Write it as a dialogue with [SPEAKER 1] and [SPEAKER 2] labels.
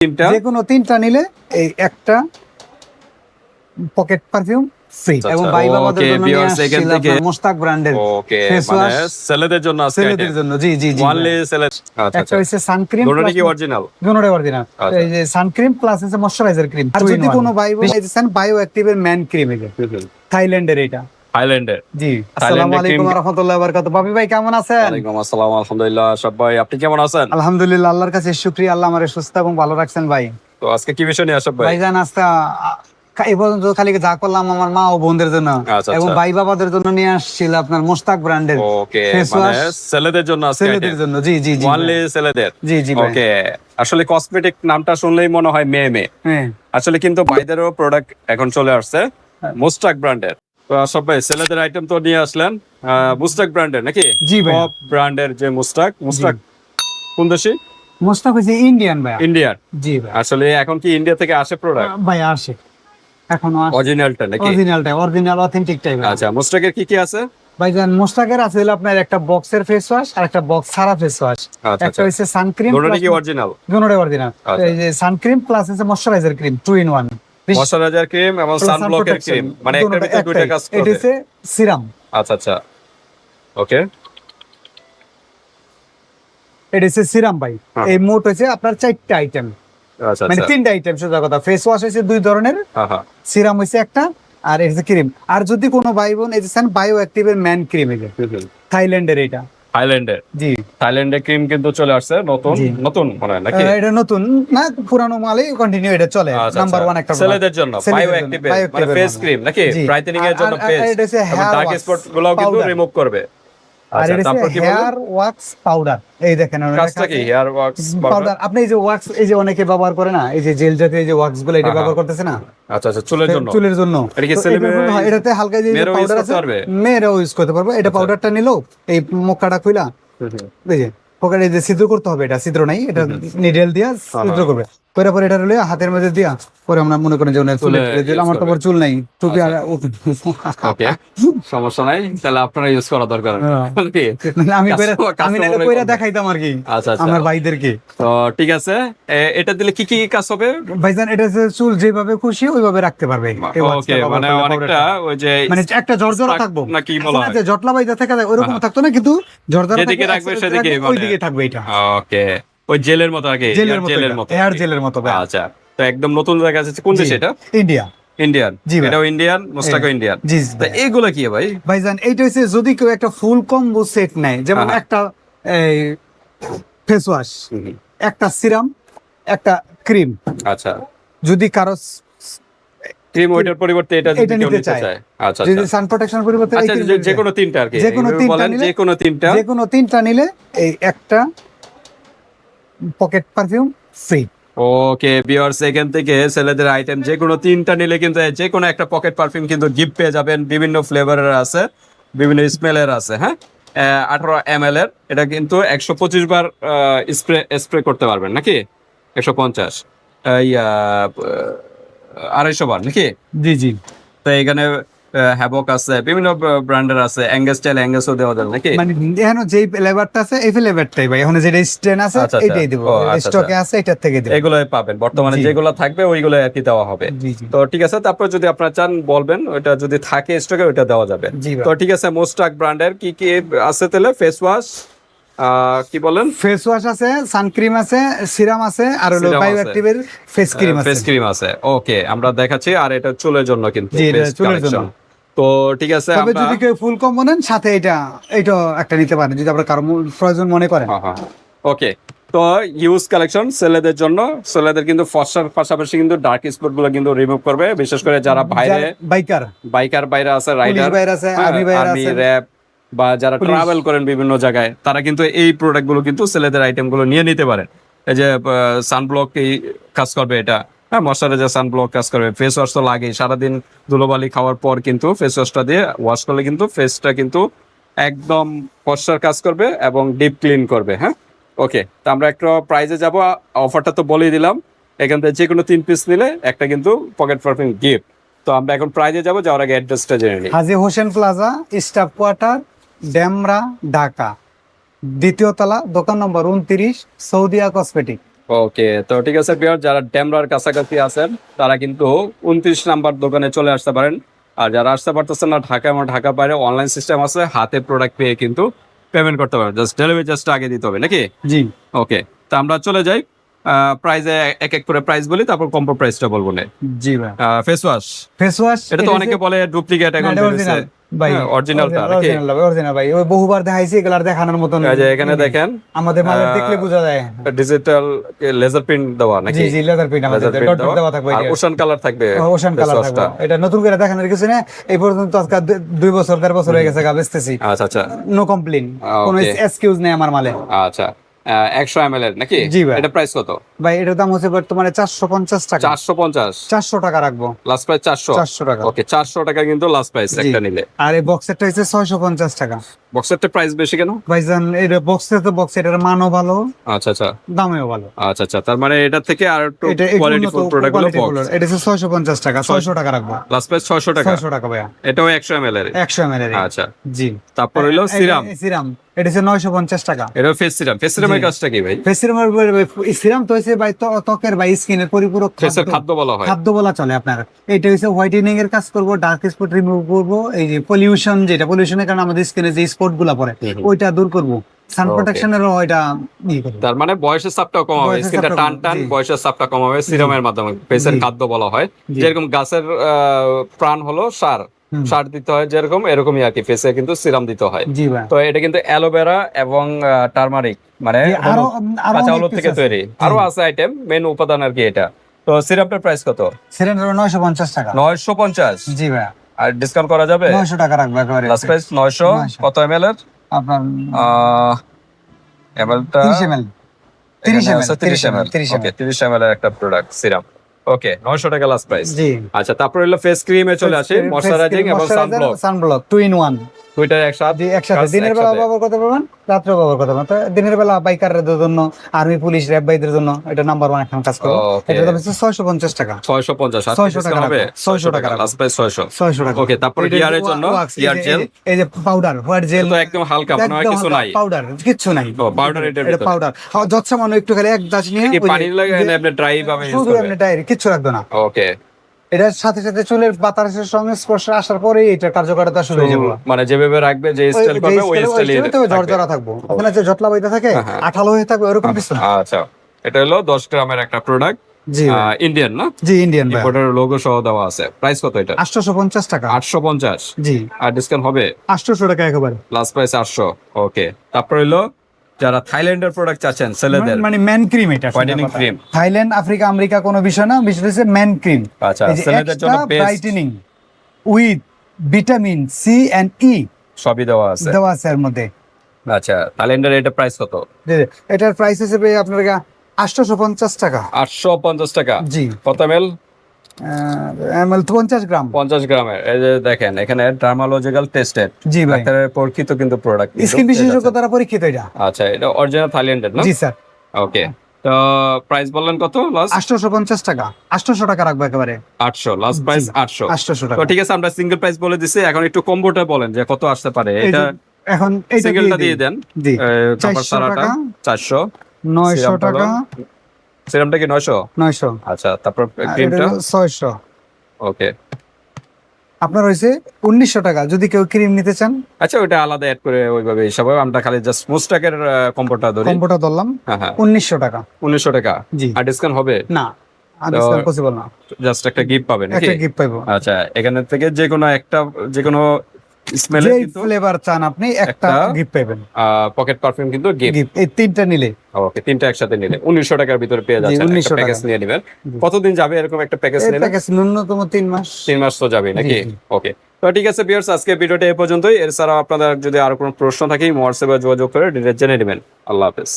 [SPEAKER 1] তিনটা?
[SPEAKER 2] যে কোনো তিনটা নিলে এই একটা পকেট পারফিউম ফ্রি এবং
[SPEAKER 1] আচ্ছা,
[SPEAKER 2] বাবাদের জন্য মোস্তাক ব্র্যান্ডের
[SPEAKER 1] ওকে মানে ছেলেদের জন্য আজকে
[SPEAKER 2] ছেলেদের জন্য জি জি জি।
[SPEAKER 1] ছেলে আচ্ছা
[SPEAKER 2] একটা
[SPEAKER 1] আচ্ছা।
[SPEAKER 2] হচ্ছে সানক্রিম
[SPEAKER 1] দুটোটা কি অরিজিনাল
[SPEAKER 2] অরিজিনাল। এই যে সানক্রিম প্লাস হচ্ছে ময়শ্চারাইজার ক্রিম আর যদি কোনো সান বায়ো অ্যাক্টিভের ম্যান ক্রিম এটা থাইল্যান্ডের এটা।
[SPEAKER 1] থাইল্যান্ডের
[SPEAKER 2] জি আসসালামু আলাইকুম
[SPEAKER 1] cream-
[SPEAKER 2] রাহমাতুল্লাহি ওয়া বারাকাতুহু। বাবি ভাই কেমন আছেন?
[SPEAKER 1] ওয়ালাইকুম আসসালাম আলহামদুলিল্লাহ সবাই আপনি কেমন আছেন?
[SPEAKER 2] আলহামদুলিল্লাহ আল্লাহর কাছে শুকরিয়া আল্লাহ আমারে সুস্থ এবং ভালো রাখছেন ভাই।
[SPEAKER 1] তো আজকে কি বিষয় নিয়ে আসব ভাই?
[SPEAKER 2] ভাইজান আজকে এই পর্যন্ত খালি যা করলাম আমার মা ও বোনদের জন্য
[SPEAKER 1] আচ্ছা,
[SPEAKER 2] এবং
[SPEAKER 1] আচ্ছা।
[SPEAKER 2] ভাই বাবাদের জন্য নিয়ে আসছিল আপনার মোস্তাক ব্র্যান্ডের
[SPEAKER 1] ওকে মানে ছেলেদের জন্য আজকে
[SPEAKER 2] ছেলেদের জন্য জি জি জি
[SPEAKER 1] ওয়ানলি ছেলেদের?
[SPEAKER 2] জি জি ভাই।
[SPEAKER 1] ওকে আসলে কসমেটিক নামটা শুনলেই মনে হয় মেয়ে মেয়ে
[SPEAKER 2] হ্যাঁ।
[SPEAKER 1] আসলে কিন্তু ভাইদেরও প্রোডাক্ট এখন চলে আসছে মুস্তাক ব্র্যান্ডের। তো সব ভাই ছেলেদের আইটেম তো নিয়ে আসলেন। মুস্তাক ব্র্যান্ডের নাকি?
[SPEAKER 2] জি ভাই
[SPEAKER 1] টপ ব্র্যান্ডের যে মুস্তাক মুস্তাক কোন দেশি?
[SPEAKER 2] মোস্তাক হচ্ছে ইন্ডিয়ান ভাই
[SPEAKER 1] ইন্ডিয়ার
[SPEAKER 2] জি ভাই
[SPEAKER 1] আসলে এখন কি ইন্ডিয়া থেকে আসে প্রোডাক্ট
[SPEAKER 2] ভাই আসে। এখনও
[SPEAKER 1] অরিজিনালটা নাকি?
[SPEAKER 2] অরিজিনালটাই অরিজিনাল অথেন্টিক টাইপ
[SPEAKER 1] আচ্ছা মুস্তাকের কি কি আছে?
[SPEAKER 2] ভাইজান মোস্তাকের আছে আপনার একটা বক্সের ফেস ওয়াশ আর একটা বক্স সারা ফেস ওয়াশ
[SPEAKER 1] আচ্ছা
[SPEAKER 2] একটা হচ্ছে সানক্রিম
[SPEAKER 1] দুটোটা কি অরিজিনাল
[SPEAKER 2] দুটোটাই অরিজিনাল। এই যে সানক্রিম প্লাস হচ্ছে moisturiser cream two in one
[SPEAKER 1] moisturiser cream এবং সানব্লকের ক্রিম মানে একটার ভিতরে দুইটা কাজ
[SPEAKER 2] এটা হচ্ছে সিরাম
[SPEAKER 1] আচ্ছা আচ্ছা। ওকে
[SPEAKER 2] এটা হচ্ছে সিরাম ভাই।
[SPEAKER 1] হ্যাঁ।
[SPEAKER 2] এই মোট হচ্ছে আপনার চারটা আইটেম
[SPEAKER 1] আচ্ছা
[SPEAKER 2] মানে
[SPEAKER 1] আচ্ছা।
[SPEAKER 2] তিনটা আইটেম সোজা কথা। ফেস ওয়াশ হচ্ছে দুই ধরনের।
[SPEAKER 1] হ্যাঁ হ্যাঁ।
[SPEAKER 2] সিরাম হচ্ছে একটা আর এটা ক্রিম আর যদি কোনো ভাই বোন এই যে বায়ো অ্যাক্টিভের ম্যান ক্রিম এটা থাইল্যান্ডের এটা।
[SPEAKER 1] থাইল্যান্ডের
[SPEAKER 2] জি।
[SPEAKER 1] থাইল্যান্ডের ক্রিম কিন্তু চলে আসছে নতুন। নতুন মনে হয় নাকি?
[SPEAKER 2] এটা নতুন। না পুরানো মালই কন্টিনিউ এটা চলে।
[SPEAKER 1] আচ্ছা,
[SPEAKER 2] নাম্বার
[SPEAKER 1] আচ্ছা।
[SPEAKER 2] ওয়ান একটা
[SPEAKER 1] ছেলেদের জন্য
[SPEAKER 2] ছেলেদের
[SPEAKER 1] বায়ো অ্যাক্টিভ মানে ফেস ক্রিম নাকি। ব্রাইটেনিং এর জন্য ফেস ডার্ক স্পটগুলো কিন্তু রিমুভ করবে।
[SPEAKER 2] আর
[SPEAKER 1] আচ্ছা
[SPEAKER 2] এটা হচ্ছে হেয়ার ওয়াক্স পাউডার এই দেখেন
[SPEAKER 1] কাজটা কি? হেয়ার ওয়াক্স
[SPEAKER 2] পাউডার আপনি এই যে ওয়াক্স এই যে অনেকে ব্যবহার করে না এই যে জেল জাতীয় এই যে ওয়াক্সগুলো এটা
[SPEAKER 1] হ্যাঁ,
[SPEAKER 2] ব্যবহার করতেছে না?
[SPEAKER 1] আচ্ছা আচ্ছা চুলের জন্য।
[SPEAKER 2] চুলের জন্য।
[SPEAKER 1] এটা
[SPEAKER 2] হ্যাঁ, এটাতে হালকা যে পাউডার আছে? মেয়েরাও ইউজ করতে পারবে। এটা
[SPEAKER 1] আচ্ছা।
[SPEAKER 2] পাউডারটা নিলো এই মোকাটা খুইলা। এই যে ছিদ্র করতে হবে এটা ছিদ্র নাই এটা নিডেল দিয়া ছিদ্র করবে। পরে পরে এটা রইলে হাতের মধ্যে দিয়া পরে আমরা মনে করেন যে চুলে দিলাম। আমার তো চুল নাই টুপি আর
[SPEAKER 1] ওকে সমস্যা নাই তাহলে আপনারা ইউজ করা দরকার।
[SPEAKER 2] হ্যাঁ। আমি কইরা- আমি কইরা দেখাইতাম আর কি
[SPEAKER 1] আচ্ছা আচ্ছা।
[SPEAKER 2] আমার ভাইদেরকে।
[SPEAKER 1] তো ঠিক আছে এটা দিলে কি কি কাজ হবে?
[SPEAKER 2] ভাইজান এটা চুল যেভাবে খুশি ওইভাবে রাখতে পারবে।
[SPEAKER 1] ওকে মানে অনেকটা ওই যে
[SPEAKER 2] মানে একটা জর্জরা থাকব।
[SPEAKER 1] না কি বলা হয়?
[SPEAKER 2] যে জটলা বাইজা থাকে ওরকম
[SPEAKER 1] হ্যাঁ।
[SPEAKER 2] থাকতো না কিন্তু জর্জরা
[SPEAKER 1] যেদিকে রাখবে
[SPEAKER 2] ওই
[SPEAKER 1] মানে-
[SPEAKER 2] দিকে থাকবে এটা।
[SPEAKER 1] ওকে ওই জেলের মতো আগে
[SPEAKER 2] জেলের মতো
[SPEAKER 1] জেলের মতো
[SPEAKER 2] এয়ার জেলের মতো
[SPEAKER 1] আচ্ছা তো একদম নতুন জায়গা আছে কোন দেশ। এটা
[SPEAKER 2] ইন্ডিয়া।
[SPEAKER 1] ইন্ডিয়ান।
[SPEAKER 2] জি
[SPEAKER 1] এটাও ইন্ডিয়ান মোস্টাকো ইন্ডিয়ান।
[SPEAKER 2] জি
[SPEAKER 1] এইগুলা কি ভাই?
[SPEAKER 2] ভাইজান এইটা হচ্ছে যদি কেউ একটা ফুল কম্বো সেট নেয় যেমন
[SPEAKER 1] হ্যাঁ।
[SPEAKER 2] একটা এই ফেস ওয়াশ একটা সিরাম একটা ক্রিম।
[SPEAKER 1] আচ্ছা।
[SPEAKER 2] যদি কারও
[SPEAKER 1] ক্রিম ওইটার পরিবর্তে এটা যদি
[SPEAKER 2] নিতে চায়।
[SPEAKER 1] আচ্ছা
[SPEAKER 2] যদি
[SPEAKER 1] আচ্ছা।
[SPEAKER 2] সান প্রোটেকশন পরিবর্তে
[SPEAKER 1] আচ্ছা যে-। কোনো তিনটা আর কি।
[SPEAKER 2] যে কোনো তিনটা নিলে-
[SPEAKER 1] যে কোনো তিনটা।
[SPEAKER 2] যে কোনো তিনটা নিলে এই একটা pocket perfume free
[SPEAKER 1] okay viewers এখান থেকে ছেলেদের আইটেম যে কোনো তিনটা নিলে কিন্তু যে কোনো একটা পকেট পারফিউম কিন্তু গিফট পেয়ে যাবেন। বিভিন্ন ফ্লেভারের আছে বিভিন্ন স্মেলের আছে হ্যাঁ? আঠারো এম এর। এটা কিন্তু একশো পঁচিশ বার স্প্রে স্প্রে করতে পারবেন নাকি? একশো পঞ্চাশ। আড়াইশো বার নাকি?
[SPEAKER 2] জি জি।
[SPEAKER 1] তো এখানে হ্যাবক আছে বিভিন্ন ব্র্যান্ডের আছে অ্যাঙ্গেস স্টাইল অ্যাঙ্গেসও দেওয়া যাবে নাকি?
[SPEAKER 2] মানে এখন যেই ফ্লেভারটা আছে এই ফ্লেভারটাই ভাই। এখন যেটা স্ট্রেন আছে
[SPEAKER 1] আচ্ছা, আচ্ছা।
[SPEAKER 2] এটাই দেবো।
[SPEAKER 1] ও, আচ্ছা,
[SPEAKER 2] স্টকে আছে এটার থেকে দেবো।
[SPEAKER 1] এগুলোই পাবেন। বর্তমানে। যেগুলো থাকবে ওইগুলো আর কি দেওয়া হবে। তো ঠিক আছে তারপর যদি আপনারা চান বলবেন ওইটা যদি থাকে স্টকে ওইটা দেওয়া যাবে। তো ঠিক আছে মোস্টাক ব্র্যান্ডের কি কি আছে তাহলে? ফেস ওয়াশ কি বলেন?
[SPEAKER 2] ফেস ওয়াশ আছে সানক্রিম আছে সিরাম আছে আর হলো
[SPEAKER 1] Serum
[SPEAKER 2] বায়ো
[SPEAKER 1] আছে।
[SPEAKER 2] অ্যাক্টিভের ফেস ক্রিম আছে।
[SPEAKER 1] ফেস ক্রিম আছে। ওকে আমরা দেখাচ্ছি আর এটা চুলের জন্য কিন্তু
[SPEAKER 2] জি, চুলের জন্য।
[SPEAKER 1] তো ঠিক আছে
[SPEAKER 2] তবে যদি কেউ ফুল কম্বো নেন সাথে এটা এটা একটা নিতে পারেন যদি আপনার কারও প্রয়োজন মনে করেন।
[SPEAKER 1] ওকে তো ইউজ কালেকশন ছেলেদের জন্য। ছেলেদের কিন্তু ফর্সার পাশাপাশি কিন্তু ডার্ক স্পটগুলো কিন্তু রিমুভ করবে। বিশেষ করে যারা বাইরে
[SPEAKER 2] বাইকার
[SPEAKER 1] বাইকার বাইরে আছে রাইডার
[SPEAKER 2] বাইরে আছে আর্মি বাইরে
[SPEAKER 1] আর্মি
[SPEAKER 2] আছে।
[SPEAKER 1] র্যাব বা যারা ট্রাভেল করেন বিভিন্ন জায়গায় তারা কিন্তু এই প্রোডাক্টগুলো কিন্তু ছেলেদের আইটেমগুলো নিয়ে নিতে পারেন। এই যে সানব্লক এই কাজ করবে এটা। হ্যাঁ ময়শ্চারাইজার সানব্লক কাজ করবে। ফেস ওয়াশ তো লাগেই। সারাদিন ধুলোবালি খাওয়ার পর কিন্তু ফেস ওয়াশটা দিয়ে ওয়াশ করলে কিন্তু ফেসটা কিন্তু একদম ফর্সার কাজ করবে এবং ডিপ ক্লিন করবে হ্যাঁ? ওকে তো আমরা একটা প্রাইজে যাব। অফারটা তো বলেই দিলাম। এখান থেকে যে কোনো তিন পিস নিলে একটা কিন্তু পকেট পারফিউম গিফট তো আমরা এখন প্রাইজে যাব, যাওয়ার আগে অ্যাড্রেসটা জেনে নিই।
[SPEAKER 2] Haji Hossain plaza staff quarter Demra Dhaka. দ্বিতীয় তলা, দোকান নম্বর উনত্রিশ, সৌদিয়া কসমেটিক
[SPEAKER 1] ওকে তো ঠিক আছে বিয়ার যারা ড্যামরার কাছাকাছি আছেন তারা কিন্তু উনত্রিশ নাম্বার দোকানে চলে আসতে পারেন। আর যারা আসতে পারতেছেন না ঢাকা এবং ঢাকা বাইরে অনলাইন সিস্টেম আছে হাতে প্রোডাক্ট পেয়ে কিন্তু পেমেন্ট করতে পারেন জাস্ট ডেলিভারি জাস্ট আগে দিতে হবে নাকি?
[SPEAKER 2] জি।
[SPEAKER 1] ওকে তা আমরা চলে যাই। প্রাইজে এক এক করে প্রাইস বলি তারপর কম্পো প্রাইসটা বলব না।
[SPEAKER 2] জি ভাই।
[SPEAKER 1] ফেস ওয়াশ
[SPEAKER 2] ফেস ওয়াশ
[SPEAKER 1] এটা তো অনেকে বলে ডুপ্লিকেট এখন
[SPEAKER 2] অরিজিনাল ভাই।
[SPEAKER 1] হ্যাঁ, original টা
[SPEAKER 2] অরিজিনাল অরিজিনাল ভাই ওই বহুবার দেখাইছি দেখানোর মতন
[SPEAKER 1] এই যে এখানে দেখেন
[SPEAKER 2] আমাদের দেখলে বোঝা যায়।
[SPEAKER 1] ডিজিটাল লেজার প্রিন্ট দেওয়া নাকি?
[SPEAKER 2] জি জি লেদার প্রিন্ট আমাদের
[SPEAKER 1] লেজার প্রিন্ট
[SPEAKER 2] ডট দেওয়া থাকবে
[SPEAKER 1] আর ওশান কালার থাকবে
[SPEAKER 2] ওশান কালার থাকবে। এটা নতুন করে দেখানোর কিছু না এই পর্যন্ত আজকে দুই বছর দেড় বছর হয়ে গেছে গা বেচতেছি।
[SPEAKER 1] আচ্ছা আচ্ছা।
[SPEAKER 2] নো কমপ্লেন কোনো এক্সকিউজ নেই আমার মালে।
[SPEAKER 1] আচ্ছা। একশো এম এর নাকি?
[SPEAKER 2] জি ভাই।
[SPEAKER 1] এটা প্রাইস কত?
[SPEAKER 2] ভাই এটার দাম হচ্ছে বর্তমানে চারশো পঞ্চাশ টাকা।
[SPEAKER 1] চারশো পঞ্চাশ?
[SPEAKER 2] চারশো টাকা রাখব।
[SPEAKER 1] লাস্ট প্রাইস চারশো?
[SPEAKER 2] চারশো টাকা।
[SPEAKER 1] ওকে চারশো টাকা কিন্তু লাস্ট প্রাইস একটা নিলে।
[SPEAKER 2] আর এই বক্সেরটা হচ্ছে ছয়শো পঞ্চাশ টাকা।
[SPEAKER 1] বক্সেরটা প্রাইস বেশি কেন?
[SPEAKER 2] ভাইজান এটা তো বক্স এটার মানও ভালো
[SPEAKER 1] আচ্ছা আচ্ছা।
[SPEAKER 2] দামেও ভালো।
[SPEAKER 1] আচ্ছা আচ্ছা তার মানে এটা থেকে আর একটু
[SPEAKER 2] এটা
[SPEAKER 1] কোয়ালিটিফুল
[SPEAKER 2] উন্নত প্রোডাক্টগুলো ফুল। এটা হচ্ছে ছয়শো পঞ্চাস টাকা ছয়শো টাকা রাখব।
[SPEAKER 1] লাস্ট প্রাইস ছয়শো টাকা।
[SPEAKER 2] ছয়শো টাকা ভাইয়া।
[SPEAKER 1] এটাও একশো এম এর
[SPEAKER 2] একশো এম এর
[SPEAKER 1] আচ্ছা।
[SPEAKER 2] জি।
[SPEAKER 1] তারপর হইল সিরাম
[SPEAKER 2] সিরাম এটা হচ্ছে নয়শো পঞ্চাশ টাকা।
[SPEAKER 1] এটাও ফেস সিরাম ফেস সিরামের। কাজটা কি ভাই?
[SPEAKER 2] সিরামের সিরাম তো হচ্ছে ভাই ত্বক- ত্বকের ভাই স্কিনের পরিপূরক
[SPEAKER 1] ফেসের
[SPEAKER 2] খাদ্য।
[SPEAKER 1] বলা হয়।
[SPEAKER 2] খাদ্য বলা চলে আপনার। এটা হচ্ছে হোয়াইটেনিং এর কাজ করব ডার্ক স্পট রিমুভ করব এই যে পলিউশন যেটা পলিউশনের কারণে আমাদের স্কিনে যে স্পটগুলা
[SPEAKER 1] হুম।
[SPEAKER 2] ওইটা দূর করব। সান ওইটা ইয়ে
[SPEAKER 1] তার মানে বয়সের কমাবে
[SPEAKER 2] বয়সের
[SPEAKER 1] স্কিনটা টান টান বয়সের চাপটা কমাবে সিরামের মাধ্যমে
[SPEAKER 2] জি।
[SPEAKER 1] খাদ্য বলা হয়। যেরকম গাছের প্রাণ হলো সার সার দিতে হয় যেরকম এরকমই আর কি ফেসে কিন্তু সিরাম দিতে হয়। তো এটা কিন্তু অ্যালোভেরা এবং টার্মারিক মানে কাঁচা হলুদ থেকে তৈরি। আরও আছে আইটেম মেন উপাদান আর কি এটা। তো সিরাপটার প্রাইস কত?
[SPEAKER 2] সিলিন্ডার নয়শো পঞ্চাশ টাকা।
[SPEAKER 1] নয়শো পঞ্চাশ।
[SPEAKER 2] জি ভাই
[SPEAKER 1] আর ডিসকাউন্ট করা যাবে?
[SPEAKER 2] নয়শো টাকা রাখব একেবারে।
[SPEAKER 1] লাস্ট প্রাইস
[SPEAKER 2] 900
[SPEAKER 1] কত এমএল এর?
[SPEAKER 2] আপনার
[SPEAKER 1] এম এলটা
[SPEAKER 2] তিরিশ এম এল তিরিশ এম এল
[SPEAKER 1] তিরিশ এম এল
[SPEAKER 2] তিরিশ এম
[SPEAKER 1] ওকে তিরিশ এম এল এর একটা প্রোডাক্ট সিরাম ওকে নয়শো টাকা লাস্ট প্রাইস
[SPEAKER 2] জি।
[SPEAKER 1] আচ্ছা তারপর হলো ফেস ক্রিমে চলে আসে ময়শ্চারাইজিং এবং সানব্লক
[SPEAKER 2] সানব্লক 2 ইন ওয়ান
[SPEAKER 1] দুইটার একসাথে?
[SPEAKER 2] একসাথে। দিনের বেলা। ব্যবহার করতে পারবেন রাত্রে ব্যবহার করতে পারবেন দিনের বেলা বাইকারদের জন্য আর্মি পুলিশ র্যাব ভাইদের জন্য এটা নাম্বার ওয়ান এখন কাজ করবে। এটা দাম হচ্ছে ছয়শো পঞ্চাশ টাকা।
[SPEAKER 1] ছয়শো পঞ্চাশ
[SPEAKER 2] 600 টাকা
[SPEAKER 1] হবে
[SPEAKER 2] 600 টাকা
[SPEAKER 1] লাস্ট প্রাইস ছয়শো।
[SPEAKER 2] ছয়শো টাকা।
[SPEAKER 1] ওকে তারপর
[SPEAKER 2] এটা
[SPEAKER 1] জন্য? জেল
[SPEAKER 2] এই যে পাউডার হোয়াইট জেল
[SPEAKER 1] তো একদম হালকা কিছু নাই।
[SPEAKER 2] পাউডার কিচ্ছু নাই। এটা পাউডার যত সামান্য একটু খালি এক দাস নিয়ে
[SPEAKER 1] পানি লাগে না আপনি ড্রাই ভাবে
[SPEAKER 2] শুধু ডায়েরি কিচ্ছু রাখবে না।
[SPEAKER 1] ওকে
[SPEAKER 2] এটার সাথে সাথে চুলের বাতাসের সঙ্গে স্পর্শে আসার পরেই এটা কার্যকারিতা শুরু হয়ে যাবে।
[SPEAKER 1] মানে যেভাবে রাখবে যে স্টাইল করবে ওই স্টাইলে
[SPEAKER 2] থাকব। ওখানে যে জটলা বইতে থাকে
[SPEAKER 1] হ্যাঁ, হ্যাঁ।
[SPEAKER 2] আঠালো হয়ে থাকবে ওরকম কিছু
[SPEAKER 1] আচ্ছা এটা হলো দশ গ্রামের একটা প্রোডাক্ট
[SPEAKER 2] জি
[SPEAKER 1] ইন্ডিয়ান না?
[SPEAKER 2] জি ইন্ডিয়ান
[SPEAKER 1] লোগো সহ দেওয়া আছে। প্রাইস কত এটা?
[SPEAKER 2] আটশোশো পঞ্চাশ টাকা।
[SPEAKER 1] আটশো পঞ্চাশ।
[SPEAKER 2] জি।
[SPEAKER 1] আর ডিসকাউন্ট হবে?
[SPEAKER 2] আটশোশো টাকা একেবারে।
[SPEAKER 1] লাস্ট প্রাইস আটশো ওকে তারপর হলো যারা থাইল্যান্ডের প্রোডাক্ট চাচ্ছেন ছেলেদের।
[SPEAKER 2] মানে ম্যান ক্রিম এটা
[SPEAKER 1] Whitening cream।
[SPEAKER 2] Thailand Africa America কোনো বিষয় না বিষয় হচ্ছে ম্যান ক্রিম
[SPEAKER 1] আচ্ছা ছেলেদের জন্য
[SPEAKER 2] brightening with vitamin C and E
[SPEAKER 1] সবই দেওয়া আছে।
[SPEAKER 2] দেওয়া আছে এর মধ্যে।
[SPEAKER 1] আচ্ছা থাইল্যান্ডের এটা প্রাইস কত।
[SPEAKER 2] এটার প্রাইস হিসেবে আপনার আটশোশো পঞ্চাশ টাকা।
[SPEAKER 1] আটশো পঞ্চাশ টাকা।
[SPEAKER 2] জি।
[SPEAKER 1] কত এমএল
[SPEAKER 2] এমএল পঞ্চাশ গ্রাম।
[SPEAKER 1] পঞ্চাশ গ্রামের। এই যে দেখেন এখানে ডার্মালজিক্যাল টেস্টেড
[SPEAKER 2] জি ভাই।
[SPEAKER 1] ডাক্তারের পরীক্ষিত কিন্তু প্রোডাক্ট
[SPEAKER 2] স্কিন বিশেষজ্ঞ দ্বারা পরীক্ষিত এটা।
[SPEAKER 1] আচ্ছা এটা অরিজিনাল থাইল্যান্ডের না?
[SPEAKER 2] জি স্যার।
[SPEAKER 1] ওকে তো প্রাইস বললেন কত লাস্ট
[SPEAKER 2] আটশোশো পঞ্চাশ টাকা। আটশোশো টাকা রাখব একেবারে।
[SPEAKER 1] আটশো লাস্ট প্রাইস আটশো।
[SPEAKER 2] আটশোশো
[SPEAKER 1] তো
[SPEAKER 2] টাকা
[SPEAKER 1] ঠিক আছে আমরা সিঙ্গেল প্রাইস বলে দিছি এখন একটু কম্বোটা বলেন যে কত আসতে পারে। এটা
[SPEAKER 2] এখন এইটা
[SPEAKER 1] সিঙ্গেলটা
[SPEAKER 2] দিয়ে
[SPEAKER 1] দেন।
[SPEAKER 2] জি। 400 টাকা,
[SPEAKER 1] চারশো।
[SPEAKER 2] নয়শো টাকা।
[SPEAKER 1] সিরামটা কি নয়শো?
[SPEAKER 2] নয়শো।
[SPEAKER 1] আচ্ছা তারপর ক্রিমটা
[SPEAKER 2] এটা হলো ছয়শো।
[SPEAKER 1] ওকে।
[SPEAKER 2] আপনার হয়েছে উনিশশো টাকা যদি কেউ ক্রিম নিতে চান।
[SPEAKER 1] আচ্ছা ওটা আলাদা অ্যাড করে ওইভাবে হিসাবে আমরা খালি জাস্ট মুস্টাকের কম্বোটা ধরি।
[SPEAKER 2] কম্বোটা ধরলাম।
[SPEAKER 1] হ্যাঁ হ্যাঁ।
[SPEAKER 2] উনিশশো টাকা।
[SPEAKER 1] উনিশশো টাকা?
[SPEAKER 2] জি।
[SPEAKER 1] আর ডিসকাউন্ট হবে?
[SPEAKER 2] না পসিবল না।
[SPEAKER 1] জাস্ট একটা গিফট পাবে নাকি?
[SPEAKER 2] একটা গিফট পাইবো।
[SPEAKER 1] আচ্ছা এখানে থেকে যে কোনো একটা যে কোনো স্মেলে কিন্তু
[SPEAKER 2] ফ্লেভার চান আপনি একটা গিফট পাবেন।
[SPEAKER 1] পকেট পারফিউম কিন্তু গিফট
[SPEAKER 2] এই তিনটা নিলে।
[SPEAKER 1] ওকে তিনটা একসাথে নিলে। উনিশশো টাকার ভিতরে পেয়ে যাচ্ছেন একটা প্যাকেজ নিয়ে নেবেন। কতদিন যাবে এরকম একটা প্যাকেজ নিলে?
[SPEAKER 2] প্যাকেজ ন্যূনতম তিন মাস।
[SPEAKER 1] তিন মাস তো যাবে নাকি? ওকে তো ঠিক আছে বিয়ার্স আজকে ভিডিওটা এ পর্যন্তই। এছাড়াও আপনাদের যদি আরও কোনো প্রশ্ন থাকে হোয়াটসঅ্যাপে যোগাযোগ করে ডিটেলস জেনে নেবেন। আল্লাহ হাফেজ।